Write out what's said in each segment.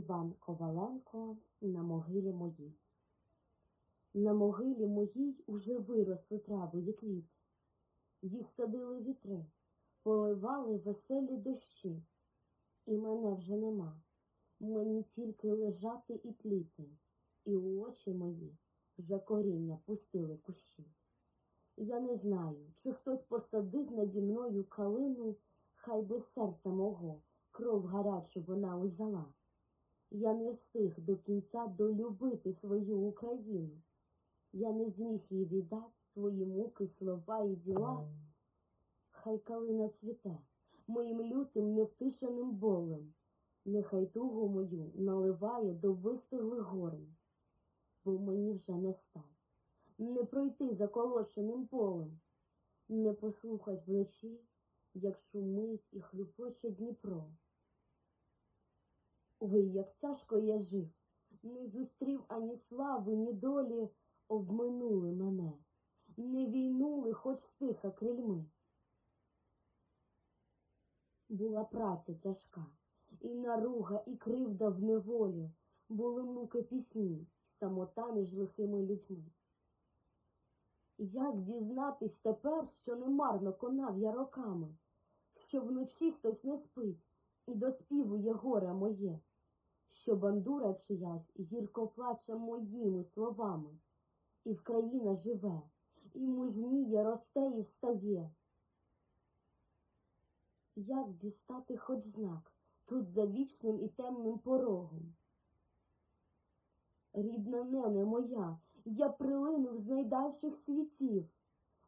Іван Коваленко на могилі моїй. На могилі моїй уже виросли трави і квіти. Їх садили вітри, поливали веселі дощі. І мене вже нема. Мені тільки лежати і тліти, і у очі мої вже коріння пустили кущі. Я не знаю, чи хтось посадив наді мною калину, хай би серця мого кров гарячу вона узяла. Я не встиг до кінця долюбити свою Україну. Я не зміг їй віддати свої муки, слова і діла. Хай калина цвіте моїм лютим невтишеним болем, нехай тугу мою наливає до вистиглих горень, бо мені вже не стать, не пройти заколоченим полем, не послухать вночі, як шумить і хлюпоче Дніпро. Ой, як тяжко я жив, не зустрів ані слави, ні долі, обминули мене, не війнули, хоч стиха крильми. Була праця тяжка, і наруга, і кривда в неволі, були муки пісні, самота між лихими людьми. Як дізнатись тепер, що не марно конав я роками, що вночі хтось не спить і доспівує горе моє, що бандура чиясь гірко плаче моїми словами, і Вкраїна живе, і мужніє, росте і встає. Як дістати хоч знак тут за вічним і темним порогом? Рідна нене моя, я прилинув з найдальших світів.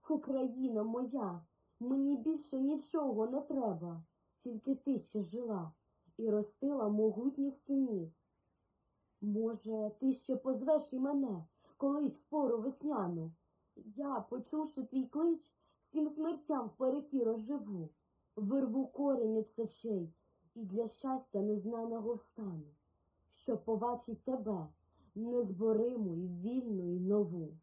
Україна моя, мені більше нічого не треба, тільки ти ще жила і ростила могутніх синів. Може, ти ще позвеш і мене колись в пору весняну. Я, почувши твій клич, всім смертям впереки розживу, вирву корінь із очей і для щастя незнаного встану, щоб побачить тебе, незбориму і вільну і нову.